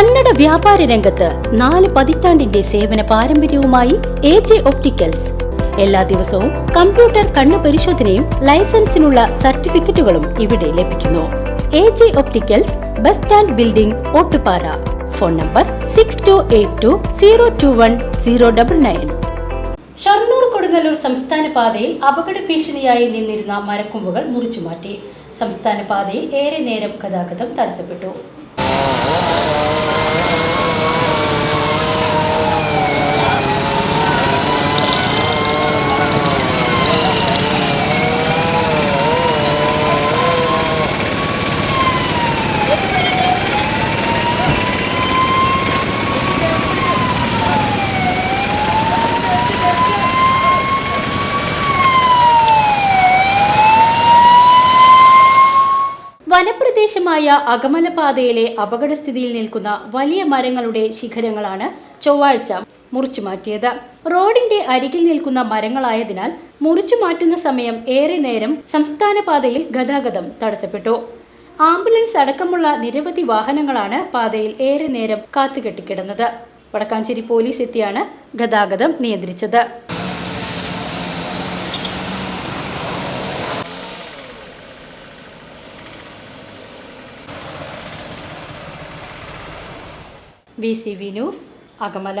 കന്നഡ വ്യാപാര രംഗത്ത് നാല് പതിറ്റാണ്ടിന്റെ സേവന പാരമ്പര്യവുമായി എ ജെ ഒപ്റ്റിക്കൽസ്. എല്ലാ ദിവസവും കമ്പ്യൂട്ടർ കണ്ണു പരിശോധനയും ലൈസൻസിനുള്ള സർട്ടിഫിക്കറ്റുകളും ഇവിടെ ലഭിക്കുന്നു. A J opticals bus stand building Ottupara. Phone number six two eight two zero two one zero double nine Shoranur Kodungallur സംസ്ഥാന പാതയിൽ അപകട ഭീഷണിയായി നിന്നിരുന്ന മരക്കൊമ്പുകൾ മുറിച്ചുമാറ്റി. സംസ്ഥാന പാതയിൽ ഏറെ നേരം ഗതാഗതം തടസ്സപ്പെട്ടു. വനപ്രദേശമായ അകമലപാതയിലെ അപകടസ്ഥിതിയിൽ നിൽക്കുന്ന വലിയ മരങ്ങളുടെ ശിഖരങ്ങളാണ് ചൊവ്വാഴ്ച മുറിച്ചു മാറ്റിയത്. റോഡിന്റെ അരികിൽ നിൽക്കുന്ന മരങ്ങളായതിനാൽ മുറിച്ചു മാറ്റുന്ന സമയം ഏറെ നേരം സംസ്ഥാന പാതയിൽ ഗതാഗതം തടസ്സപ്പെട്ടു. ആംബുലൻസ് അടക്കമുള്ള നിരവധി വാഹനങ്ങളാണ് പാതയിൽ ഏറെ നേരം കാത്തുകെട്ടിക്കിടന്നത്. വടക്കാഞ്ചേരി പോലീസ് എത്തിയാണ് ഗതാഗതം നിയന്ത്രിച്ചത്. V C V news Akamala.